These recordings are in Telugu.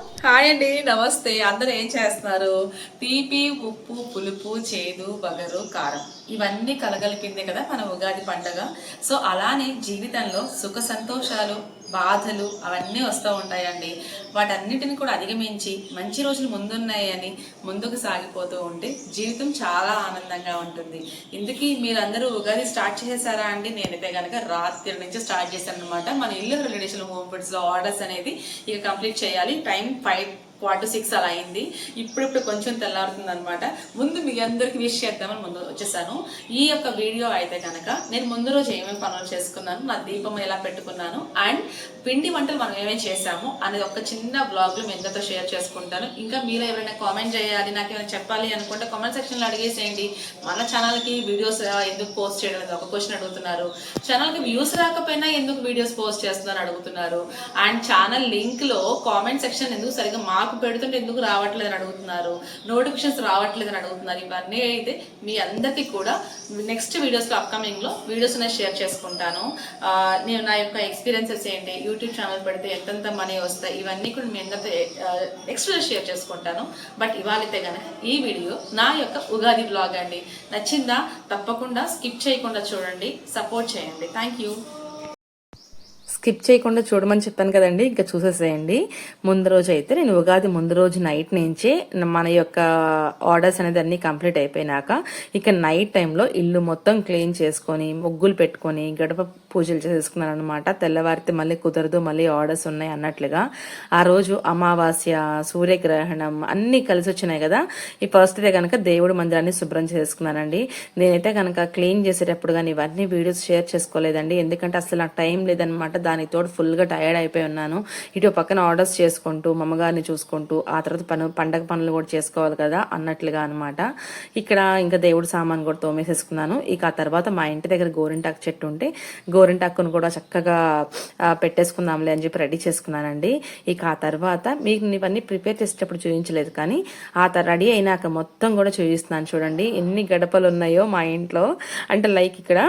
హాయ్ అండి నమస్తే. అందరూ ఏం చేస్తున్నారు? తీపి ఉప్పు పులుపు చేదు బగరు కారం. ఇవన్నీ కలగలిపిందే కదా మన ఉగాది పండగ. సో అలానే జీవితంలో సుఖ సంతోషాలు బాధలు అవన్నీ వస్తూ ఉంటాయండి. వాటన్నిటిని కూడా అధిగమించి మంచి రోజులు ముందున్నాయని ముందుకు సాగిపోతూ ఉంటే జీవితం చాలా ఆనందంగా ఉంటుంది. ఇందుకీ మీరందరూ ఉగాది స్టార్ట్ చేసేసారా అండి? నేనైతే కనుక రాత్రి నుంచి స్టార్ట్ చేశాను అనమాట మన ఇల్లు రిలేషన్ హోమ్ ఫుడ్స్లో ఆర్డర్స్ అనేది ఇక కంప్లీట్ చేయాలి. టైం ఫైవ్ క్వార్టర్ సిక్స్ అలా అయింది. ఇప్పుడిప్పుడు కొంచెం తెల్లారుతుంది అనమాట ముందు మీ అందరికి విష్ చేద్దామని ముందు వచ్చేసాను. ఈ యొక్క వీడియో అయితే కనుక నేను ముందు రోజు ఏమేమి పనులు చేసుకున్నాను నా దీపం ఎలా పెట్టుకున్నాను అండ్ పిండి వంటలు మనం ఏమేమి చేసాము అనేది ఒక చిన్న బ్లాగ్లో మీ అందరితో షేర్ చేసుకుంటాను. ఇంకా మీరు ఎవరైనా కామెంట్ చేయాలి నాకు ఏమైనా చెప్పాలి అనుకుంటే కామెంట్ సెక్షన్లో అడిగేసేయండి. మన ఛానల్కి వీడియోస్ ఎందుకు పోస్ట్ చేయడం అనేది ఒక క్వశ్చన్ అడుగుతున్నారు. ఛానల్కి వ్యూస్ రాకపోయినా ఎందుకు వీడియోస్ పోస్ట్ చేస్తున్నారు అడుగుతున్నారు. అండ్ ఛానల్ లింక్లో కామెంట్ సెక్షన్ ఎందుకు సరిగ్గా మాకు పెడుతుంటే ఎందుకు రావట్లేదని అడుగుతున్నారు? నోటిఫికేషన్స్ రావట్లేదని అడుగుతున్నారు. ఇవన్నీ అయితే మీ అందరికీ కూడా నెక్స్ట్ వీడియోస్లో అప్కమింగ్లో వీడియోస్ నేను షేర్ చేసుకుంటాను. నేను నా యొక్క ఎక్స్పీరియన్సెస్ ఏంటి యూట్యూబ్ ఛానల్ పెడితే ఎంతెంత మనీ వస్తాయి ఇవన్నీ కూడా మీ అందరితో ఎక్స్పీరియన్స్ షేర్ చేసుకుంటాను. బట్ ఇవాళైతే కనుక ఈ వీడియో నా యొక్క ఉగాది బ్లాగ్ అండి. నచ్చిందా? తప్పకుండా స్కిప్ చేయకుండా చూడండి. సపోర్ట్ చేయండి. థ్యాంక్ యూ స్కిప్ చేయకుండా చూడమని చెప్పాను కదండి ఇంకా చూసేసేయండి. ముందు రోజు అయితే నేను ఉగాది ముందు రోజు నైట్ నుంచే మన యొక్క ఆర్డర్స్ అనేది అన్ని కంప్లీట్ అయిపోయినాక ఇక నైట్ టైంలో ఇల్లు మొత్తం క్లీన్ చేసుకొని ముగ్గులు పెట్టుకొని గడప పూజలు చేసుకున్నాను అనమాట తెల్లవారితే మళ్ళీ కుదరదు మళ్ళీ ఆర్డర్స్ ఉన్నాయి అన్నట్లుగా. ఆ రోజు అమావాస్య సూర్యగ్రహణం అన్నీ కలిసి వచ్చినాయి కదా. ఈ ఫస్ట్ డే కనుక దేవుడి మందిరాన్ని శుభ్రం చేసుకున్నానండి. నేనైతే కనుక క్లీన్ చేసేటప్పుడు కానీ ఇవన్నీ వీడియోస్ షేర్ చేసుకోలేదండి. ఎందుకంటే అసలు నాకు టైం లేదనమాట దానికి తోడు ఫుల్గా టైర్డ్ అయిపోయి ఉన్నాను. ఇటు పక్కన ఆర్డర్స్ చేసుకుంటూ మమ్మగారిని అమ్మగారిని చూసుకుంటూ ఆ తర్వాత పను పండగ పనులు కూడా చేసుకోవాలి కదా అన్నట్లుగా అనమాట ఇక్కడ ఇంకా దేవుడి సామాన్ కూడా తోమేసేసుకున్నాను. ఇక ఆ తర్వాత మా ఇంటి దగ్గర గోరింటాకు చెట్టు ఉంటే గో గోరింటాకును కూడా చక్కగా పెట్టేసుకుందాంలే అని చెప్పి రెడీ చేసుకున్నానండి. ఇక ఆ తర్వాత మీకు ఇవన్నీ ప్రిపేర్ చేసేటప్పుడు చూపించలేదు కానీ ఆ తర్వాత రెడీ అయినాక మొత్తం కూడా చూపిస్తున్నాను చూడండి. ఎన్ని గడపలు ఉన్నాయో మా ఇంట్లో. అంటే లైక్ ఇక్కడ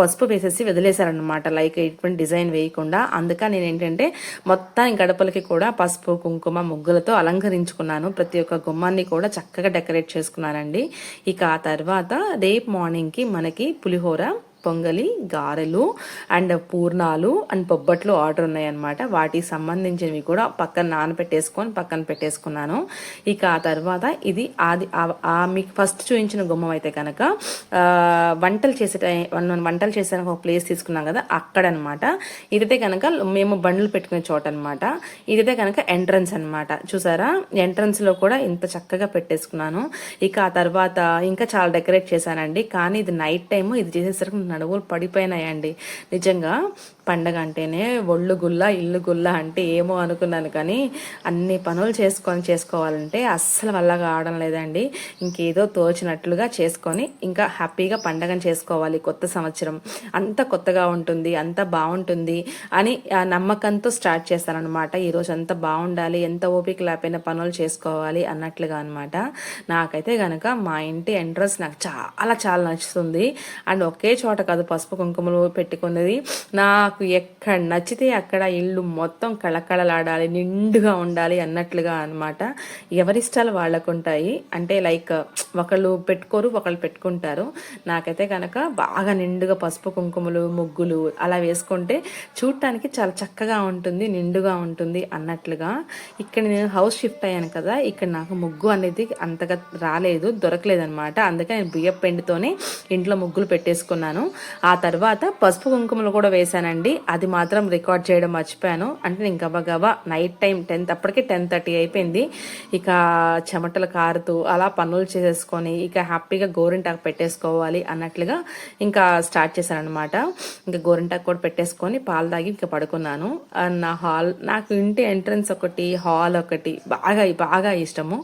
పసుపు వేసేసి వదిలేశారనమాట లైక్ ఎటువంటి డిజైన్ వేయకుండా. అందుక నేను ఏంటంటే మొత్తం గడపలకి కూడా పసుపు కుంకుమ ముగ్గులతో అలంకరించుకున్నాను. ప్రతి ఒక్క గుమ్మాన్ని కూడా చక్కగా డెకరేట్ చేసుకున్నానండి. ఇక ఆ తర్వాత రేపు మార్నింగ్కి మనకి పులిహోర పొంగలి గారెలు అండ్ పూర్ణాలు అండ్ బొబ్బట్లు ఆర్డర్ ఉన్నాయన్నమాట. వాటికి సంబంధించినవి కూడా పక్కన నానబెట్టేసుకొని పక్కన పెట్టేసుకున్నాను. ఇక ఆ తర్వాత ఇది ఆది ఆ- మీకు ఫస్ట్ చూపించిన గుమ్మం అయితే కనుక వంటలు చేసే టైం వన్- వంటలు చేసానికి ఒక ప్లేస్ తీసుకున్నాం కదా అక్కడ అనమాట ఇదైతే కనుక మేము బండ్లు పెట్టుకునే చోట అనమాట ఇదైతే కనుక ఎంట్రన్స్ అనమాట చూసారా? ఎంట్రన్స్లో కూడా ఇంత చక్కగా పెట్టేసుకున్నాను. ఇక ఆ తర్వాత ఇంకా చాలా డెకరేట్ చేశానండి. కానీ ఇది నైట్ టైం ఇది చేసేసరికి నడువులు పడిపోయినాయండి. నిజంగా పండగ అంటేనే ఒళ్ళు గుల్ల ఇల్లు గుల్ల అంటే ఏమో అనుకున్నాను కానీ అన్ని పనులు చేసుకొని చేసుకోవాలంటే అస్సలు వల్ల కావడం లేదండి ఇంకేదో తోచినట్లుగా చేసుకొని ఇంకా హ్యాపీగా పండగను చేసుకోవాలి కొత్త సంవత్సరం. అంత కొత్తగా ఉంటుంది అంత బాగుంటుంది అని ఆ నమ్మకంతో స్టార్ట్ చేశానమాట ఈరోజు అంత బాగుండాలి ఎంత ఓపిక లేకపోయినా పనులు చేసుకోవాలి అన్నట్లుగా అనమాట నాకైతే కనుక మా ఇంటి ఎంట్రన్స్ నాకు చాలా చాలా నచ్చుతుంది. అండ్ ఒకే చోట కాదు పసుపు కుంకుమలు పెట్టుకున్నది. నాకు నాకు ఎక్కడ నచ్చితే అక్కడ ఇల్లు మొత్తం కళకళలాడాలి నిండుగా ఉండాలి అన్నట్లుగా అనమాట ఎవరిష్టాలు వాళ్ళకు ఉంటాయి అంటే లైక్ ఒకళ్ళు పెట్టుకోరు ఒకళ్ళు పెట్టుకుంటారు. నాకైతే కనుక బాగా నిండుగా పసుపు కుంకుమలు ముగ్గులు అలా వేసుకుంటే చూడటానికి చాలా చక్కగా ఉంటుంది నిండుగా ఉంటుంది అన్నట్లుగా. ఇక్కడ నేను హౌస్ షిఫ్ట్ అయ్యాను కదా ఇక్కడ నాకు ముగ్గు అనేది అంతగా రాలేదు దొరకలేదు అనమాట అందుకే నేను బియ్యం పెండితోనే ఇంట్లో ముగ్గులు పెట్టేసుకున్నాను. ఆ తర్వాత పసుపు కుంకుమలు కూడా వేశానండి. అది మాత్రం రికార్డ్ చేయడం మర్చిపోయాను. అంటే నేను గబగబా నైట్ టైం టెన్త్ అప్పటికే టెన్ థర్టీ అయిపోయింది. ఇక చెమటలు కారుతూ అలా పనులు చేసేసుకొని ఇక హ్యాపీగా గోరింటాకు పెట్టేసుకోవాలి అన్నట్లుగా ఇంకా స్టార్ట్ చేశాను అనమాట ఇంకా గోరింటాకు కూడా పెట్టేసుకొని పాలు తాగి ఇంకా పడుకున్నాను. నా హాల్ నాకు ఇంటి ఎంట్రన్స్ ఒకటి హాల్ ఒకటి బాగా బాగా ఇష్టము.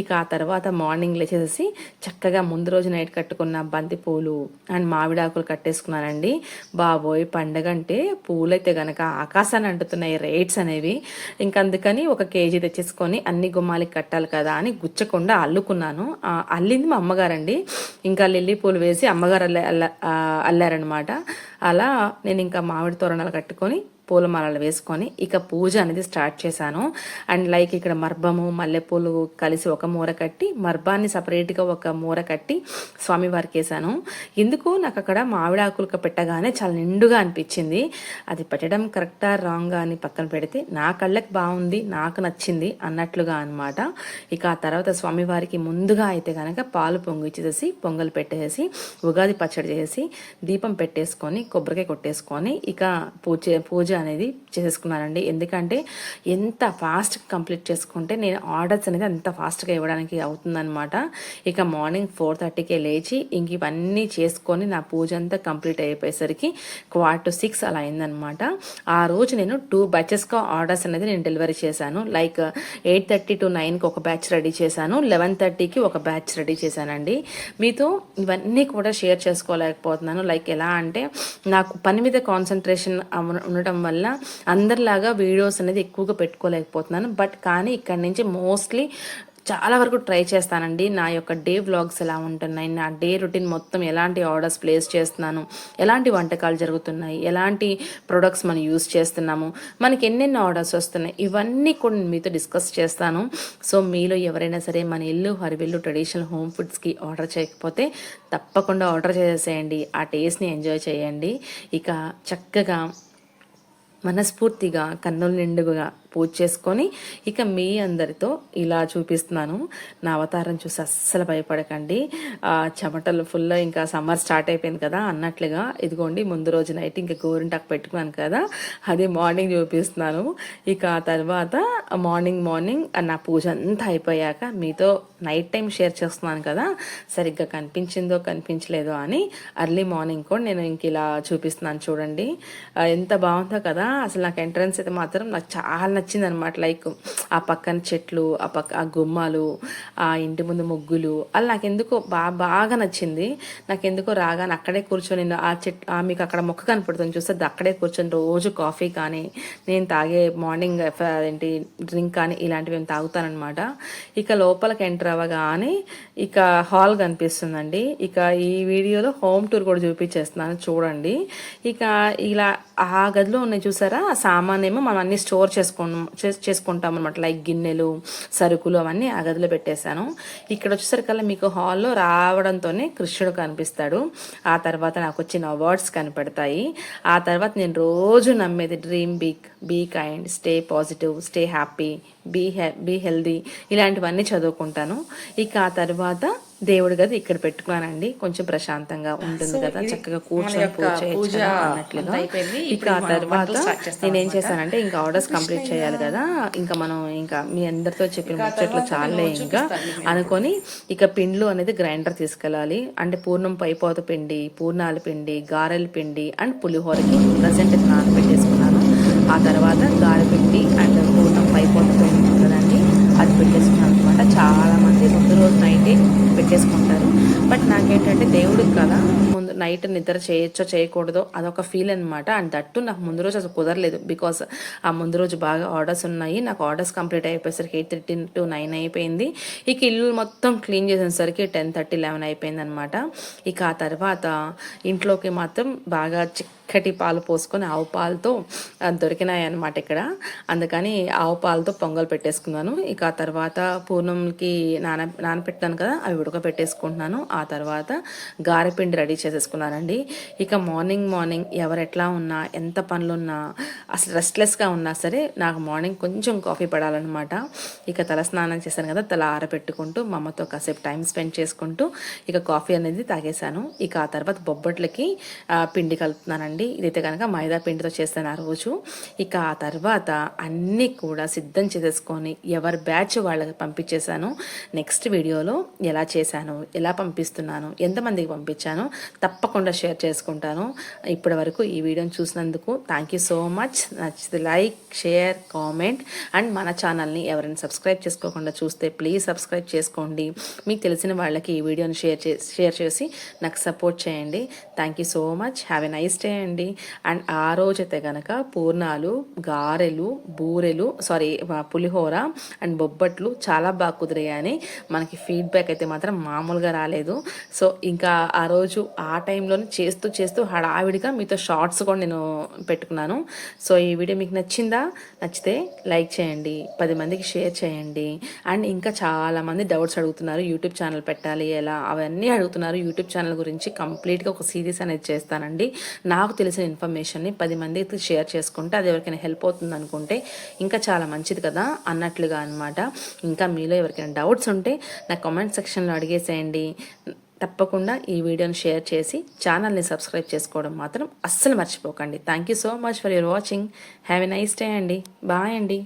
ఇక ఆ తర్వాత మార్నింగ్ లేచేసి చక్కగా ముందు రోజు నైట్ కట్టుకున్న బంతిపూలు అండ్ మామిడాకులు కట్టేసుకున్నానండి. బాబోయ్ పండగ అంటే పూలైతే గనక ఆకాశాన్ని అంటుతున్నాయి రేట్స్ అనేవి. ఇంకా అందుకని ఒక కేజీ తెచ్చేసుకొని అన్ని గుమ్మాలకి కట్టాలి కదా అని గుచ్చకుండా అల్లుకున్నాను. అల్లింది మా అమ్మగారండి. ఇంకా లిల్లీ పూలు వేసి అమ్మగారు అల్ల అల్లారనమాట అలా నేను ఇంకా మామిడి తోరణాలు కట్టుకొని పూలమాలలు వేసుకొని ఇక పూజ అనేది స్టార్ట్ చేశాను. అండ్ లైక్ ఇక్కడ మర్భము మల్లెపూలు కలిసి ఒక మూర కట్టి మర్భాన్ని సపరేట్గా ఒక మూర కట్టి స్వామివారికి వేసాను ఎందుకు? నాకు అక్కడ మామిడి పెట్టగానే చాలా నిండుగా అనిపించింది. అది పెట్టడం కరెక్టా రాంగా అని పక్కన పెడితే నా కళ్ళకి బాగుంది నాకు నచ్చింది అన్నట్లుగా అన్నమాట. ఇక ఆ తర్వాత స్వామివారికి ముందుగా అయితే కనుక పాలు పొంగిచ్చేసి పొంగల్ పెట్టేసి ఉగాది పచ్చడి చేసి దీపం పెట్టేసుకొని కొబ్బరికాయ కొట్టేసుకొని ఇక పూజ పూజ అనేది చేసేసుకున్నానండి. ఎందుకంటే ఎంత ఫాస్ట్ కంప్లీట్ చేసుకుంటే నేను ఆర్డర్స్ అనేది అంత ఫాస్ట్గా ఇవ్వడానికి అవుతుందన్నమాట. ఇక మార్నింగ్ ఫోర్ థర్టీకే లేచి ఇంక ఇవన్నీ చేసుకొని నా పూజ అంతా కంప్లీట్ అయిపోయేసరికి క్వార్ట్ సిక్స్ అలా అయిందనమాట ఆ రోజు నేను టూ బ్యాచెస్గా ఆర్డర్స్ అనేది నేను డెలివరీ చేశాను. లైక్ ఎయిట్ థర్టీ టు నైన్కి ఒక బ్యాచ్ రెడీ చేశాను. లెవెన్ థర్టీకి ఒక బ్యాచ్ రెడీ చేశానండి. మీతో ఇవన్నీ కూడా షేర్ చేసుకోలేకపోతున్నాను. లైక్ ఎలా అంటే నాకు పని మీద కాన్సన్ట్రేషన్ ఉండటం వల్ల అందరిలాగా వీడియోస్ అనేది ఎక్కువగా పెట్టుకోలేకపోతున్నాను. బట్ కానీ ఇక్కడ నుంచి మోస్ట్లీ చాలా వరకు ట్రై చేస్తానండి. నా యొక్క డే వ్లాగ్స్ ఎలా ఉంటున్నాయి నా డే రొటీన్ మొత్తం ఎలాంటి ఆర్డర్స్ ప్లేస్ చేస్తున్నాను ఎలాంటి వంటకాలు జరుగుతున్నాయి ఎలాంటి ప్రొడక్ట్స్ మనం యూస్ చేస్తున్నాము మనకి ఎన్నెన్ని ఆర్డర్స్ వస్తున్నాయి ఇవన్నీ కూడా మీతో డిస్కస్ చేస్తాను. సో మీలో ఎవరైనా సరే మన ఇల్లు హరివిల్లు ట్రెడిషనల్ హోమ్ ఫుడ్స్కి ఆర్డర్ చేయకపోతే తప్పకుండా ఆర్డర్ చేసేయండి. ఆ టేస్ట్ని ఎంజాయ్ చేయండి. ఇక చక్కగా మనస్ఫూర్తిగా కన్నుల నిండుగా పూజ చేసుకొని ఇక మీ అందరితో ఇలా చూపిస్తున్నాను. నా అవతారం చూసి అస్సలు భయపడకండి. చెమటలు ఫుల్ ఇంకా సమ్మర్ స్టార్ట్ అయిపోయింది కదా అన్నట్లుగా ఇదిగోండి ముందు రోజు నైట్ ఇంకా గోరింటాకు పెట్టుకున్నాను కదా అది మార్నింగ్ చూపిస్తున్నాను. ఇక తర్వాత మార్నింగ్ మార్నింగ్ నా పూజ అంతా అయిపోయాక మీతో నైట్ టైం షేర్ చేస్తున్నాను కదా సరిగ్గా కనిపించిందో కనిపించలేదో అని అర్లీ మార్నింగ్ కూడా నేను ఇంక ఇలా చూపిస్తున్నాను చూడండి. ఎంత బాగుందో కదా అసలు నాకు ఎంట్రన్స్ అయితే మాత్రం నాకు చాలా నచ్చింది అనమాట లైక్ ఆ పక్కన చెట్లు ఆ పక్క ఆ గుమ్మాలు ఆ ఇంటి ముందు ముగ్గులు అలా నాకు ఎందుకో బాగా బాగా నచ్చింది. నాకు ఎందుకో రాగానే అక్కడే కూర్చొని ఆ చెట్ ఆ మీకు అక్కడ మొక్క కనపడుతుంది చూస్తే అక్కడే కూర్చొని రోజు కాఫీ కానీ నేను తాగే మార్నింగ్ ఏంటి డ్రింక్ కానీ ఇలాంటివి మేము తాగుతానమాట ఇక లోపలికి ఎంటర్ అవ్వగానే ఇక హాల్ కనిపిస్తుందండి. ఇక ఈ వీడియోలో హోమ్ టూర్ కూడా చూపించేస్తున్నాను చూడండి. ఇక ఇలా ఆ గదిలో ఉన్నాయి చూసారా? సామాన్ ఏమో మనం అన్ని స్టోర్ చేసుకున్నాం. చేసుకుంటాం అనమాట లైక్ గిన్నెలు సరుకులు అవన్నీ ఆ గదిలో పెట్టేశాను. ఇక్కడ వచ్చేసరికల్లా మీకు హాల్లో రావడంతోనే కృష్ణుడు కనిపిస్తాడు. ఆ తర్వాత నాకు వచ్చిన అవార్డ్స్ కనపడతాయి. ఆ తర్వాత నేను రోజు నమ్మేది dream big be kind stay positive stay happy be hay be healthy ఇలాంటివన్నీ చదువుకుంటాను. ఇక ఆ తర్వాత దేవుడి గది ఇక్కడ పెట్టుకున్నానండి. కొంచెం ప్రశాంతంగా ఉంటుంది కదా చక్కగా కూర్చొని పూజ అన్నట్లుగా. ఇక ఆ తర్వాత నేనేం చేశానంటే ఇంకా ఆర్డర్స్ కంప్లీట్ చేయాలి కదా. ఇంకా మనం ఇంకా మీ అందరితో చెప్పిన ముచ్చట్లు చాలే ఇంకా అనుకొని ఇక పిండ్లు అనేది గ్రైండర్ తీసుకెళ్ళాలి. అంటే పూర్ణం పైపోత పిండి పూర్ణాల పిండి గారెల పిండి అండ్ పులిహోరకి ప్రజెంట్ నానబెట్టేసుకున్నాను. ఆ తర్వాత గారె పిండి అండ్ పూర్ణం పైపోత పిండి ఉంది కదండి అది పెట్టేసుకున్నాను అనమాట చాలా మంది ముందు రోజు నైటే పెట్టేసుకుంటారు బట్ నాకేంటంటే దేవుడికి కదా ముందు నైట్ నిద్ర చేయొచ్చో చేయకూడదో అదొక ఫీల్ అనమాట అండ్ దట్టు నాకు ముందు రోజు అసలు కుదరలేదు. బికాస్ ఆ ముందు రోజు బాగా ఆర్డర్స్ ఉన్నాయి. నాకు ఆర్డర్స్ కంప్లీట్ అయిపోయేసరికి ఎయిట్ థర్టీ టు నైన్ అయిపోయింది. ఇక ఇల్లు మొత్తం క్లీన్ చేసేసరికి టెన్ థర్టీ లెవెన్ అయిపోయింది అనమాట ఇక ఆ తర్వాత ఇంట్లోకి మాత్రం బాగా చిక్ చక్కటి పాలు పోసుకొని ఆవు పాలతో దొరికినాయి అనమాట ఇక్కడ. అందుకని ఆవు పాలతో పొంగల్ పెట్టేసుకున్నాను. ఇక ఆ తర్వాత పూర్ణంకి నాన నానపెట్టాను కదా అవి ఉడకబెట్టేసుకుంటున్నాను. ఆ తర్వాత గారెపిండి రెడీ చేసేసుకున్నానండి. ఇక మార్నింగ్ మార్నింగ్ ఎవరు ఎట్లా ఉన్నా ఎంత పనులున్నా అసలు రెస్ట్లెస్గా ఉన్నా సరే నాకు మార్నింగ్ కొంచెం కాఫీ పడాలన్నమాట. ఇక తల స్నానం చేశాను కదా తల ఆరబెట్టుకుంటూ మా అమ్మతో కాసేపు టైం స్పెండ్ చేసుకుంటూ ఇక కాఫీ అనేది తాగేశాను. ఇక ఆ తర్వాత బొబ్బట్లకి పిండి కలుపుతున్నానండి. అండి ఇదైతే కనుక మైదా పిండితో చేస్తాను ఆ రోజు. ఇక ఆ తర్వాత అన్నీ కూడా సిద్ధం చేసేసుకొని ఎవరి బ్యాచ్ వాళ్ళకి పంపించేశాను. నెక్స్ట్ వీడియోలో ఎలా చేశాను ఎలా పంపిస్తున్నాను ఎంతమందికి పంపించాను తప్పకుండా షేర్ చేసుకుంటాను. ఇప్పటి వరకు ఈ వీడియోని చూసినందుకు థ్యాంక్ యూ సో మచ్ నచ్చితే లైక్ షేర్ కామెంట్ అండ్ మన ఛానల్ని ఎవరైనా సబ్స్క్రైబ్ చేసుకోకుండా చూస్తే ప్లీజ్ సబ్స్క్రైబ్ చేసుకోండి. మీకు తెలిసిన వాళ్ళకి ఈ వీడియోని షేర్ చే షేర్ చేసి నాకు సపోర్ట్ చేయండి. Thank you so much have a nice day అండి. అండ్ ఆ రోజైతే కనుక పూర్ణాలు గారెలు బూరెలు సారీ పులిహోర అండ్ బొబ్బట్లు చాలా బాగా కుదిరాయని మనకి ఫీడ్బ్యాక్ అయితే మాత్రం మామూలుగా రాలేదు. సో ఇంకా ఆ రోజు ఆ టైంలోనే చేస్తూ చేస్తూ హడావిడిగా మీతో షార్ట్స్ కూడా నేను పెట్టుకున్నాను. సో ఈ వీడియో మీకు నచ్చిందా? నచ్చితే లైక్ చేయండి పది మందికి షేర్ చేయండి. అండ్ ఇంకా చాలామంది డౌట్స్ అడుగుతున్నారు యూట్యూబ్ ఛానల్ పెట్టాలి ఎలా? అవన్నీ అడుగుతున్నారు యూట్యూబ్ ఛానల్ గురించి కంప్లీట్గా ఒక సిరీస్ అనేది చేస్తానండి. నాకు నాకు తెలిసిన ఇన్ఫర్మేషన్ని పది మందికి షేర్ చేసుకుంటే అది ఎవరికైనా హెల్ప్ అవుతుంది అనుకుంటే ఇంకా చాలా మంచిది కదా అన్నట్లుగా అనమాట ఇంకా మీలో ఎవరికైనా డౌట్స్ ఉంటే నా కామెంట్ సెక్షన్లో అడిగేసేయండి. తప్పకుండా ఈ వీడియోని షేర్ చేసి ఛానల్ని సబ్స్క్రైబ్ చేసుకోవడం మాత్రం అస్సలు మర్చిపోకండి. Thank you so much for your watching have a nice day అండి. బాయ్ అండి.